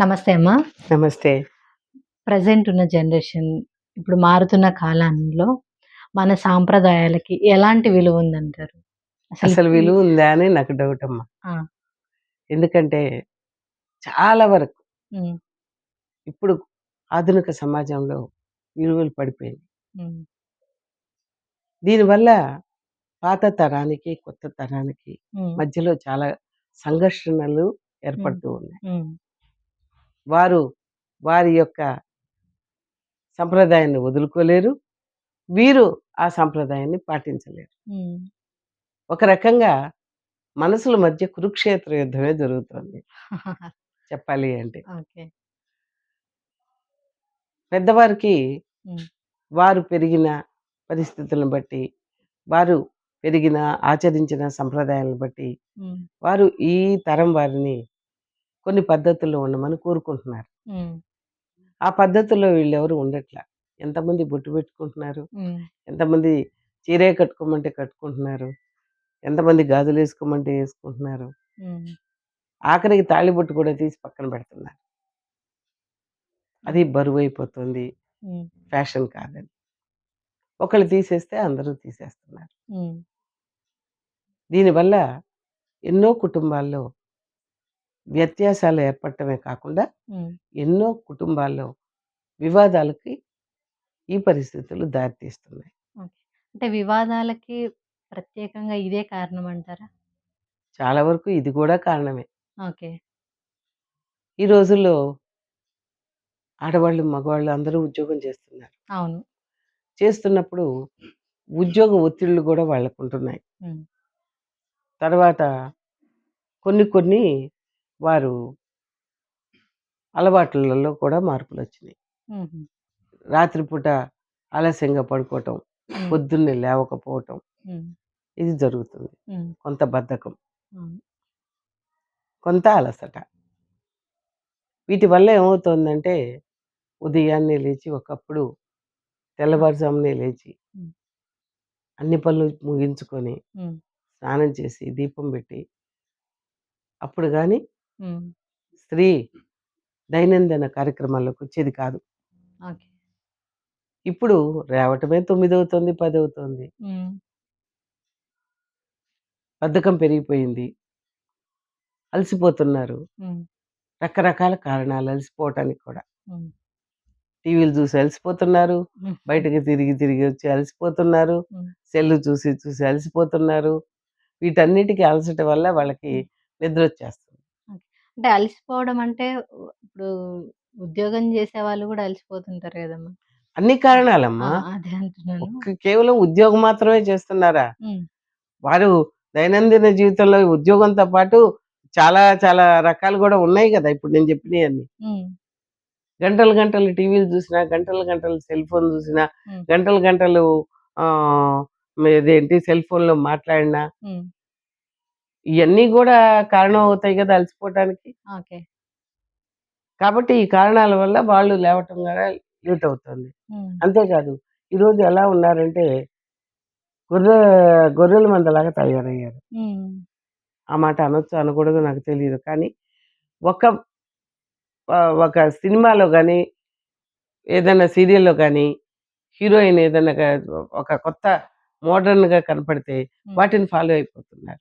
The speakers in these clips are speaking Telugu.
నమస్తే అమ్మా. నమస్తే. ప్రెజెంట్ ఉన్న జనరేషన్ ఇప్పుడు మారుతున్న కాలంలో మన సాంప్రదాయాలకి ఎలాంటి విలువ ఉందంటారు? అసలు విలువ ఉందా అని నాకు డౌట్ అమ్మా. ఎందుకంటే చాలా వరకు. ఇప్పుడు ఆధునిక సమాజంలో విలువలు పడిపోయినాయి. హ్మ్. దీనివల్ల పాత తరానికి, కొత్త తరానికి. మధ్యలో చాలా సంఘర్షణలు. ఏర్పడుతూ ఉన్నాయి. వారు వారి యొక్క సంప్రదాయాన్ని వదులుకోలేరు. వీరు ఆ సంప్రదాయాన్ని పాటించలేరు. ఒక రకంగా మనసుల మధ్య కురుక్షేత్ర యుద్ధమే జరుగుతోంది. చెప్పాలి అంటే. ఓకే. పెద్దవారికి. వారు పెరిగిన పరిస్థితులను బట్టి, వారు పెరిగిన, ఆచరించిన సంప్రదాయాలను బట్టి. వారు ఈ తరం వారిని కొన్ని పద్ధతుల్లో ఉండమని కోరుకుంటున్నారు. ఆ పద్ధతుల్లో వీళ్ళెవరు ఉండట్ల. ఎంతమంది బొట్టు పెట్టుకుంటున్నారు? ఎంతమంది చీరే కట్టుకోమంటే కట్టుకుంటున్నారు? ఎంతమంది గాజులేసుకోమంటే ఏసుకుంటున్నారు? హ్మ్. ఆఖరికి తాళిబొట్టు కూడా తీసి పక్కన పెడుతున్నారు. అది. బరువైపోతుంది. హ్మ్. ఫ్యాషన్ కాదని. ఒకళ్ళు తీసేస్తే అందరూ తీసేస్తున్నారు. దీనివల్ల ఎన్నో కుటుంబాల్లో వ్యత్యాసాలు ఏర్పడటమే కాకుండా. ఎన్నో కుటుంబాల్లో వివాదాలకి ఈ పరిస్థితులు దారితీస్తున్నాయి. అంటే వివాదాలకి ప్రత్యేకంగా ఇదే కారణం అంటారా? చాలా వరకు ఇది కూడా కారణమే. ఓకే. ఈ రోజుల్లో ఆడవాళ్ళు, మగవాళ్ళు అందరూ ఉద్యోగం చేస్తున్నారు. అవును. చేస్తున్నప్పుడు ఉద్యోగ ఒత్తిళ్ళు కూడా వాళ్ళకుంటున్నాయి. హ్మ్. తర్వాత కొన్ని కొన్ని వారు అలవాట్లలో కూడా మార్పులొచ్చినాయి. హుహు. రాత్రిపూట ఆలస్యంగా పడుకోవటం. పొద్దున్నే లేవకపోవటం. ఇది జరుగుతుంది. కొంత బద్ధకం. కొంత అలసట. వీటి వల్ల ఏమవుతోందంటే, ఉదయాన్నే లేచి ఒకప్పుడు! తెల్లవారుజామునే లేచి. అన్ని పనులు ముగించుకొని. స్నానం చేసి, దీపం పెట్టి అప్పుడు హ్మ్. స్త్రీ దైనందిన కార్యక్రమాల్లోకొచ్చేది కాదు. ఓకే. ఇప్పుడు లేవటమే 9 అవుతుంది, 10 అవుతుంది. బద్ధకం పెరిగిపోయింది. అలసిపోతున్నారు. రకరకాల కారణాలు అలసిపోవటానికి కూడా. టీవీలు చూసి అలసిపోతున్నారు. బయటకి తిరిగి తిరిగి వచ్చి అలసిపోతున్నారు. సెల్లు చూసి చూసి అలసిపోతున్నారు. వీటన్నిటికి అలసట వల్ల వాళ్ళకి హ్మ్. నిద్రొచ్చేస్తుంది. అంటే అలసిపోవడం అంటే ఇప్పుడు ఉద్యోగం చేసేవాళ్ళు గూడా అలసిపోతుంటారు గదమ్మా! అన్ని ఆ! కారణాలమ్మా. అదే అంటున్నాను. ఒక్క కేవలం ఉద్యోగం మాత్రమే చేస్తున్నారా? వారు దైనందిన జీవితంలో ఉద్యోగంతో పాటు చాలా చాలా రకాలు గూడా ఉన్నాయి గదా! ఇప్పుడు నేను. హ్మ్. గంటలు గంటలు టీవీలు చూసినా, గంటలు గంటలు సెల్ ఫోన్ చూసినా. గంటలు గంటలు ఆహ్, ఇదేంటి సెల్ ఫోన్‌లో మాట్లాడినా. ఇయన్నీ గూడా కారణం అవుతాయి గదా! అలసిపోవటానికి. ఓకే. కాబట్టి ఈ కారణాల వల్ల వాళ్ళు లేవటం గూడా లేట్ అవుతుంది. అంతేకాదు ఈరోజు ఎలా ఉన్నారంటే గొర్రె గొర్రెల మందలాగా తయారయ్యారు. ఆ మాట అనొచ్చో అనకూడదో నాకు తెలీదు. కానీ ఒక ఒక సినిమాలో గాని, ఏదైనా సీరియల్‌లో గాని, హీరోయిన్ ఏదైనా ఒక కొత్త మోడర్న్‌గా కనపడితే. వాటిని ఫాలో అయిపోతున్నారు.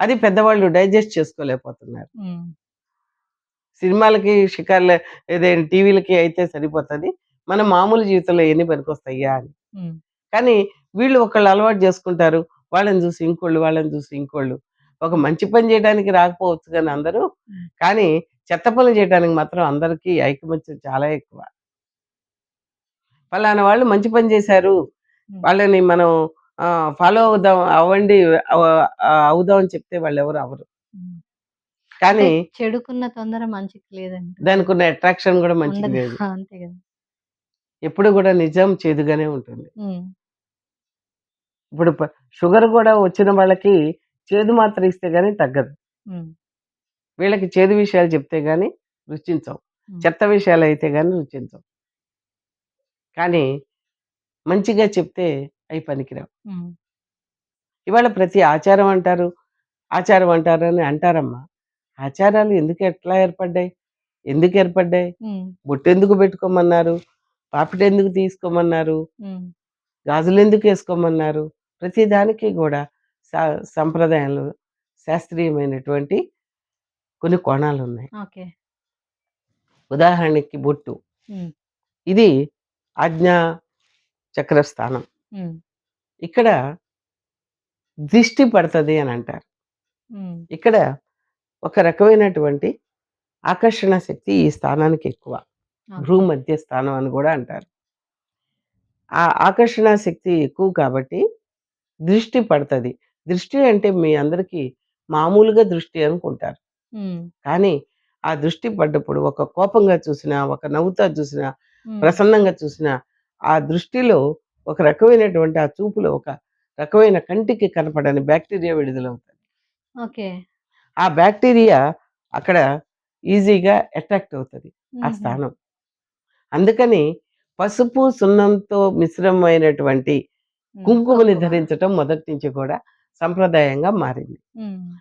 అది పెద్దవాళ్ళు డైజెస్ట్ చేసుకోలేకపోతున్నారు. సినిమాలకి, షికార్ల ఇదేం టీవీలకి అయితే సరిపోతది. మన మామూలు జీవితంలో ఇయన్నీ పనికొస్తాయా అని. కానీ వీళ్ళు ఒకళ్ళు అలవాటు చేసుకుంటారు. వాళ్ళని చూసి ఇంకోళ్ళు, వాళ్ళని చూసి ఇంకోళ్ళు. ఒక. మంచి పని చేయడానికి రాకపోవచ్చు గాని అందరూ. కానీ చెత్త పనులు చేయడానికి మాత్రం అందరికీ ఐకమత్యం చాలా ఎక్కువ. పలానా వాళ్ళు మంచి పని చేశారు. వాళ్ళని మనం ఫాలో అవుదాం అవ్వండి అవ అవుదాం అని చెప్తే వాళ్ళెవరు అవ్వరు. హ్మ్. అంటే కానీ చెడుకున్న తొందర మంచికి లేదంటారు. దానికున్న అట్రాక్షన్ గూడా మంచికి ఉండదు. లేదు. అంతే! ఎప్పుడు గూడా నిజం చేదుగానే ఉంటుంది. హ్మ్. ఇప్పుడు ప షుగర్ గూడా వచ్చిన వాళ్ళకి చేదు మాత్ర ఇస్తే గాని తగ్గదు. హ్మ్. వీళ్ళకి చేదు విషయాలు చెప్తే గాని రుచించవు. హ్మ్. చెత్త విషయాలైతే గాని రుచించవు. కానీ మంచిగా చెప్తే అయి పనికిరావు. ఇవాళ ప్రతి ఆచారం అంటారు, ఆచారం అంటారని అంటారమ్మా. ఆచారాలు ఎందుకు ఎట్లా ఏర్పడ్డాయి ఎందుకు ఏర్పడ్డాయి. బొట్టెందుకు పెట్టుకోమన్నారు పాపిటెందుకు తీసుకోమన్నారు హ్మ్. గాజులు ఎందుకు వేసుకోమన్నారు ప్రతి దానికి కూడా సంప్రదాయాలు శాస్త్రీయమైనటువంటి కొన్ని కోణాలు ఉన్నాయి ఓకే. ఉదాహరణకి బొట్టు. ఇది ఆజ్ఞా చక్రస్థానం ఇక్కడ దిష్టి పడుతుంది అని అంటారు. ఇక్కడ ఒక రకమైనటువంటి ఆకర్షణ శక్తి ఈ స్థానానికి ఎక్కువ. భ్రూ మధ్య స్థానం అని కూడా అంటారు ఆ ఆకర్షణ శక్తి ఎక్కువ కాబట్టి దృష్టి పడుతుంది దృష్టి అంటే మీ అందరికీ మామూలుగా దృష్టి అనుకుంటారు. కానీ ఆ దృష్టి పడ్డప్పుడు ఒక కోపంగా చూసినా ఒక నవ్వుతా చూసినా. ప్రసన్నంగా చూసినా ఆ దృష్టిలో ఒక రకమైనటువంటి ఆ చూపులో ఒక రకమైన కంటికి కనపడని బ్యాక్టీరియా విడుదలవుతుంది ఓకే. ఆ బ్యాక్టీరియా అక్కడ ఈజీగా అట్రాక్ట్ అవుతుంది ఆ. స్థానం అందుకని పసుపు సున్నంతో మిశ్రమమైనటువంటి హ్మ్. కుంకుమని కుంకుమ. ధరించటం మొదటి నుంచి కూడా సంప్రదాయంగా మారింది.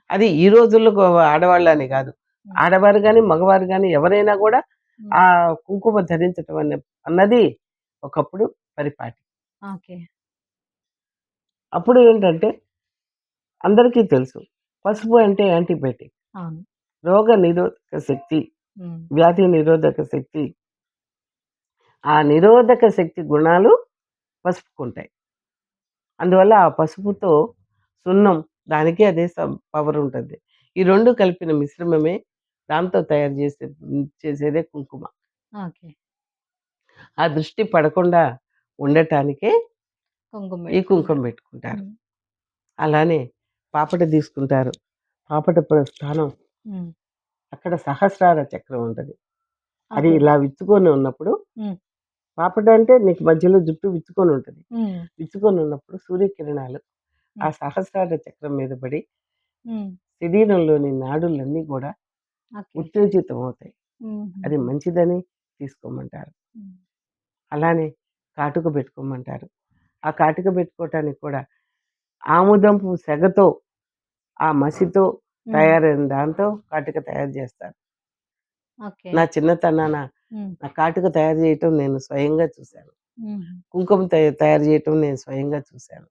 అది ఈ రోజుల్లో ఆడవాళ్ళని కాదు. ఆడవారు కానీ మగవారు కానీ ఎవరైనా కూడా. ఆ కుంకుమ ధరించటం అనే అన్నది ఒకప్పుడు పరిపాటి ఓకే. అప్పుడు ఏంటంటే అందరికీ తెలుసు పసుపు అంటే యాంటీబయాటిక్ అవును. రోగ నిరోధక శక్తి హ్మ్. వ్యాధి నిరోధక శక్తి ఆ నిరోధక శక్తి గుణాలు పసుపుకుంటాయి అందువల్ల ఆ పసుపుతో సున్నం దానికి అదే పవర్ ఉంటుంది ఈ రెండు కలిపిన మిశ్రమమే దాంతో తయారు చేసే చేసేదే కుంకుమ ఓకే. ఆ దృష్టి పడకుండా ఉండటానికే కుంకుమ ఈ కుంకుమ పెట్టుకుంటారు. అలానే పాపట తీసుకుంటారు పాపట స్థానం. అక్కడ సహస్రార చక్రం ఉంటుంది అది. ఇలా విచ్చుకొని ఉన్నప్పుడు. పాపట అంటే నీకు మధ్యలో జుట్టు విచ్చుకొని ఉంటుంది. విచ్చుకొని ఉన్నప్పుడు సూర్యకిరణాలు ఆ. సహస్రార చక్రం మీద పడి. శరీరంలోని నాడులన్నీ కూడా. ఉత్తేజితం అవుతాయి అది. మంచిదని తీసుకోమంటారు. అలానే కాటుక పెట్టుకోమంటారు ఆ కాటుక పెట్టుకోవటానికి కూడా ఆముదంపు సెగతో ఆ మసితో. తయారైన దాంతో కాటుక తయారు చేస్తారు. నా చిన్నతనాన. నా కాటుక తయారు చేయటం నేను స్వయంగా చూశాను. కుంకుమ తయ- తయారు చేయటం నేను స్వయంగా చూశాను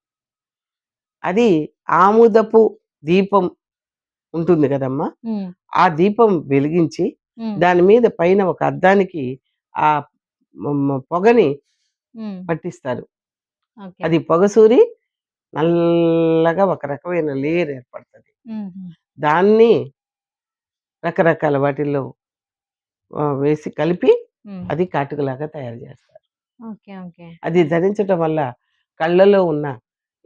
అది ఆముదపు దీపం ఉంటుంది కదమ్మా. ఆ దీపం వెలిగించి. దాని మీద పైన ఒక అద్దానికి ఆ పొగని. పట్టిస్తారు. అది పొగసూరి నల్లగా ఒక రకమైన లేయర్ ఏర్పడుతుంది. దాన్ని రకరకాల వాటిల్లో వేసి కలిపి. అది కాటుకలాగా తయారు చేస్తారు ఓకే. ఓకే. అది ధరించటం వల్ల కళ్ళలో ఉన్న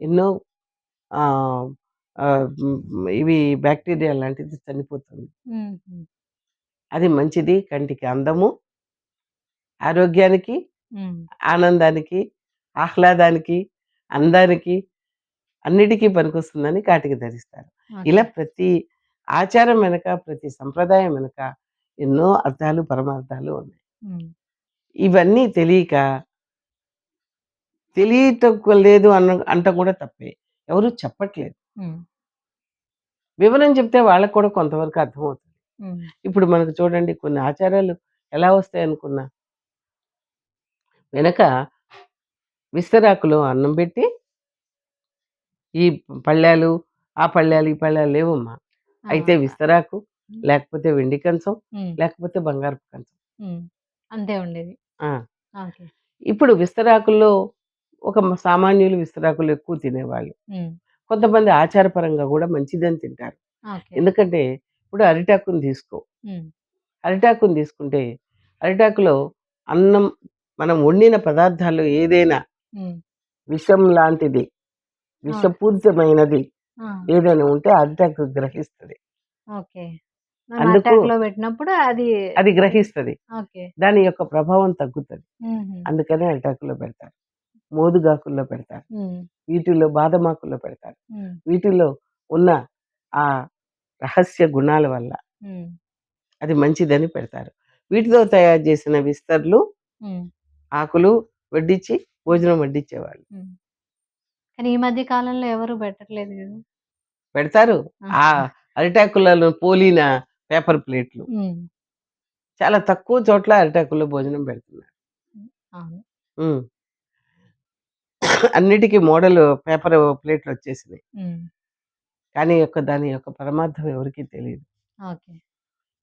ఎన్నో ఇవి బ్యాక్టీరియా లాంటిది చనిపోతుంది. అది మంచిది కంటికి అందము ఆరోగ్యానికి. ఆనందానికి ఆహ్లాదానికి అందానికి అన్నిటికీ పనికొస్తుందని కాటికి ధరిస్తారు. ఇలా ప్రతి ఆచారం వెనక ప్రతి సంప్రదాయం వెనక ఎన్నో అర్థాలు పరమార్థాలు ఉన్నాయి. ఇవన్నీ తెలియక తెలియటం లేదు అన్న అంట కూడా తప్పే ఎవరు చెప్పట్లేదు. వివరం చెప్తే వాళ్ళకు కూడా కొంతవరకు అర్థమవుతుంది. ఇప్పుడు మనకు చూడండి కొన్ని ఆచారాలు ఎలా వస్తాయి అనుకున్నా వెనక విస్తరాకులో అన్నం పెట్టి ఈ పళ్ళాలు ఆ పళ్ళాలు ఈ పళ్ళాలు లేవమ్మా! అయితే విస్తరాకు లేకపోతే వెండి కంచం. లేకపోతే బంగారపు కంచం. అంతే ఉండేది. ఇప్పుడు విస్తరాకుల్లో ఒక సామాన్యులు విస్తరాకులు ఎక్కువ తినేవాళ్ళు. కొంతమంది ఆచారపరంగా కూడా మంచిదని తింటారు. ఎందుకంటే ఇప్పుడు అరిటాకుని తీసుకో. అరిటాకుని తీసుకుంటే అరిటాకులో అన్నం మనం వండిన పదార్థాలు ఏదైనా. విషం లాంటిది విషపూరితమైనది! ఏదైనా ఉంటే అరిటాకు గ్రహిస్తుంది అటాక్‌లో పెట్టినప్పుడు అది అది గ్రహిస్తుంది. దాని యొక్క ప్రభావం తగ్గుతుంది. అందుకనే అరిటాకులో పెడతారు మోదుగాకుల్లో పెడతారు హ్మ్. వీటిల్లో బాదమాకుల్లో పెడతారు. వీటిలో ఉన్న ఆ రహస్య గుణాల వల్ల. అది మంచిదని పెడతారు వీటితో తయారు చేసిన విస్తర్లు. ఆకులు వడ్డించి భోజనం వడ్డించేవాళ్ళు. కానీ ఈ మధ్య కాలంలో ఎవరు పెట్టట్లేదు గదా! పెడతారు ఆ అరిటాకులను పోలిన పేపర్ ప్లేట్లు. చాలా తక్కువ చోట్ల అరిటాకుల్లో భోజనం పెడుతున్నారు. అన్నిటికి మోడల్ పేపర్ ప్లేట్‌లొచ్చేసినాయి. హ్మ్. కానీ యొక్క దాని యొక్క పరమార్థం ఎవరికీ. ఓకే.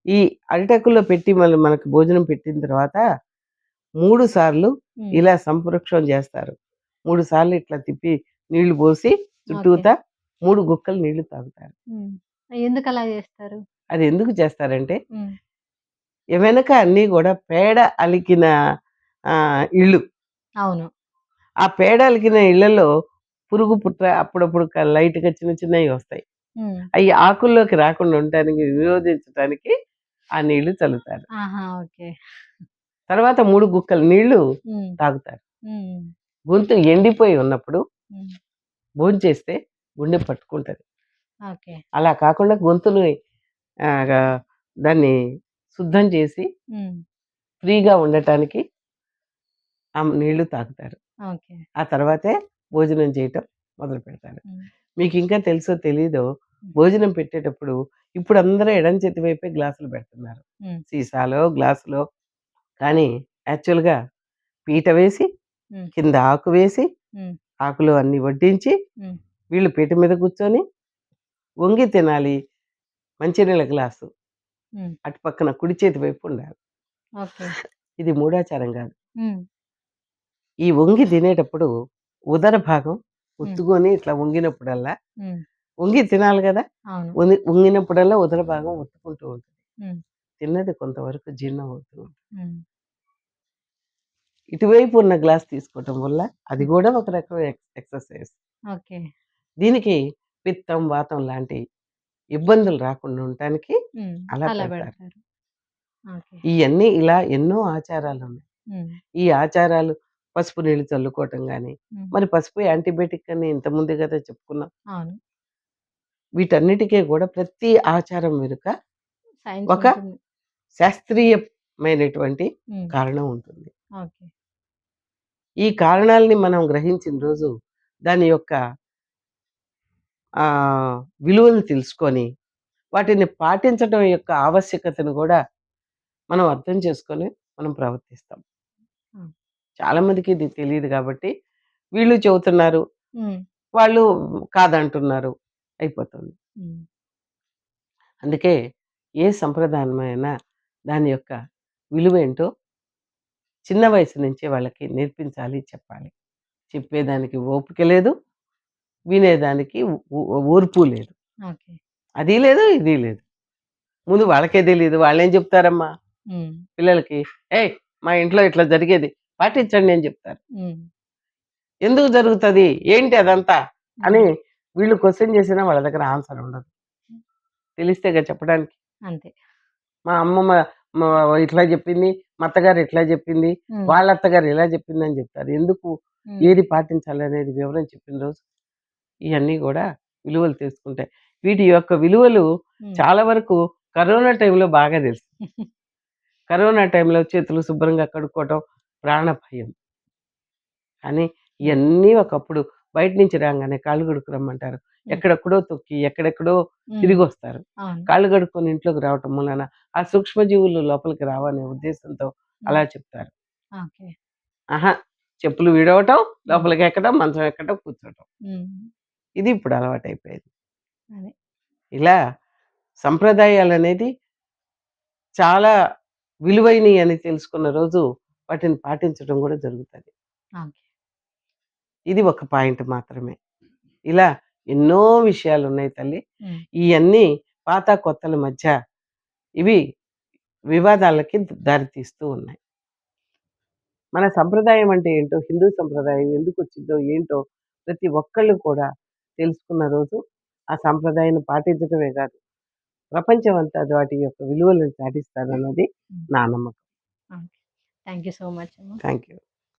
ఈ అరిటాకుల్లో పెట్టి మళ్ళీ మనకు భోజనం పెట్టిన తర్వాత 3 సార్లు. ఇలా సంప్రోక్షణ చేస్తారు. 3 సార్లు ఇట్లా తిప్పి నీళ్ళు పోసి. చుట్టూతా 3 గుక్కలు నీళ్ళు తాగుతారు. హ్మ్. ఎందుకలా జేస్తారు? అది ఎందుకు చేస్తారంటే. వెనక అన్నీ గూడా పేడ అలికిన ఇళ్ళు. అవును. ఆ పేడ అలికిన ఇళ్ళలో పురుగు, పుట్ర అప్పుడప్పుడు లైట్‌గా చిన్న చిన్నయి వస్తాయి. అయి ఆకుల్లోకి రాకుండా ఉండటానికి, నిరోధించటానికి ఆ నీళ్ళు చల్లుతారు. తర్వాత 3 గుక్కలు నీళ్ళు. తాగుతారు. గొంతు ఎండిపోయి ఉన్నప్పుడు హ్మ్. భోంచేస్తే గుండె పట్టుకుంటది. ఓకే. అలా కాకుండా గొంతుని దాన్ని శుద్ధం చేసి. ఫ్రీగా ఉండటానికి ఆ నీళ్ళు తాగుతారు. ఓకే. ఆ తర్వాతే భోజనం చేయటం మొదలుపెడతారు. హ్మ్. మీకింకా తెలుసో తెలీదో. భోజనం పెట్టేటప్పుడు ఇప్పుడు అందరూ ఎడమ చేతి వైపే గ్లాసులు పెడుతున్నారు. సీసాలో, గ్లాసులో. కానీ యాక్చువల్‌గా పీట వేసి. కింద ఆకు వేసి. ఆకులో అన్నీ వడ్డించి. వీళ్ళు పీట మీద కూర్చొని వంగి తినాలి. మంచినీళ్ళ గ్లాసు. అటు పక్కన కుడి చేతి వైపు ఉండాలి. ఇది మూఢాచారం గాదు. హ్మ్. ఈ వంగి తినేటప్పుడు ఉదర భాగం. ఒత్తుకొని ఇట్లా వంగినప్పుడల్లా. వంగి తినాలి. వంగి వంగినప్పుడల్లా ఉదర భాగం ఒత్తుకుంటూ ఉంటుంది. తిన్నది కొంతవరకు జీర్ణం అవుతూ ఉంటుంది. ఇటువైపు ఉన్న గ్లాస్ తీసుకోవటం వల్ల అది. గూడా ఒక రకం ఎక్స్ ఎక్సర్‌సైజ్. ఓకే. దీనికి పిత్తం, వాతం లాంటి ఇబ్బందులు రాకుండా ఉండటానికి. అలా పెడతారు. ఇయన్నీ ఇలా ఎన్నో ఆచారాలున్నాయి. హ్మ్. ఈ ఆచారాలు పసుపు నీళ్ళు చల్లుకోవటం గాని, హ్మ్. మరి పసుపు యాంటీబయాటిక్ అని ఇంతకుముందే గదా చెప్పుకున్నాం. అవును. వీటన్నిటికి గూడా ప్రతి ఆచారం వెనుక ఒక. శాస్త్రీయమైనటువంటి. కారణం ఉంటుంది. ఓకే. ఈ కారణాల్ని మనం గ్రహించిన రోజు దాని యొక్క విలువలు తెలుసుకొని, వాటిని పాటించటం యొక్క ఆవశ్యకతను గూడా మనం అర్థం చేసుకొని మనం ప్రవర్తిస్తాం. హ్మ్. చాలా మందికి ఇది తెలీదు గాబట్టి, వీళ్ళు చెబుతున్నారు. వాళ్ళు కాదంటున్నారు. అయిపోతుంది. అందుకే ఏ సంప్రదాయమైనా దాని యొక్క విలువేంటో చిన్న వయసు నుంచే వాళ్ళకి నేర్పించాలి, చెప్పాలి. చెప్పేదానికి ఓపిక లేదు. వినేదానికి ఓర్పు లేదు. ఓకే. అది లేదు, ఇది లేదు. ముందు వాళ్ళకే తెలీదు. వాళ్ళేం చెప్తారమ్మా. పిల్లలకి? "ఏయ్! మా ఇంట్లో ఇట్లా జరిగేది పాటించండి" అని చెప్తారు. ఎందుకు జరుగుతది? ఏంటి అదంతా? అని. వీళ్ళు క్వెషన్ చేసినా వాళ్ళ దగ్గర ఆన్సర్ ఉండదు. తెలిస్తేగా చెప్పడానికి. అంతే. మా అమ్మమ్మ ఇట్లా చెప్పింది. మా అత్తగారు ఇట్లా చెప్పింది. వాళ్ళ అత్తగారు ఇలా చెప్పిందని చెప్తారు. ఎందుకు? ఏది పాటించాలనేది వివరం చెప్పిన రోజు ఇయన్నీ గూడా విలువలు తెలుసుకుంటాయి. వీటి యొక్క విలువలు. చాలా వరకు కరోనా టైంలో బాగా తెలిసింది. కరోనా టైంలో చేతులు శుభ్రంగా కడుక్కోవటం ప్రాణ భయం. కానీ హ్మ్. ఇయన్నీ ఒకప్పుడు బయట నుంచి రాంగానే కాళ్ళు కడుక్కు రమ్మంటారు. ఎక్కడెక్కడో తొక్కి, ఎక్కడెక్కడో. తిరిగొస్తారు. అవును. కాళ్ళు కడుక్కొని ఇంట్లోకి రావటం మూలాన ఆ సూక్ష్మజీవులు లోపలికి రావనే ఉద్దేశంతో అలా. చెప్తారు. అహా! చెప్పులు విడవటం. లోపలికి ఎక్కడం, మంచం ఎక్కడం, కూర్చోటం. ఇది ఇప్పుడు అలవాటైపోయింది. అదే. ఇలా సంప్రదాయాలనేది చాలా విలువైనయి అని తెలుసుకున్న రోజు వాటిని పాటించడం గూడా జరుగుతది. ఓకే. ఇది ఒక పాయింట్ మాత్రమే. ఇలా ఎన్నో విషయాలున్నాయి తల్లి. హ్మ్. ఇయన్నీ పాత, కొత్తల మధ్య ఇవి వివాదాలకి దారితీస్తూ ఉన్నాయి. మన సంప్రదాయం అంటే ఏంటో, హిందూ సంప్రదాయం ఎందుకొచ్చిందో ఏంటో ప్రతి ఒక్కళ్ళు కూడా తెలుసుకున్న రోజు ఆ సంప్రదాయాన్ని పాటించటమే కాదు, ప్రపంచమంతా వాటి యొక్క విలువలను చాటిస్తారన్నది హ్మ్. నా నమ్మకం. Thank you so much. Thank you.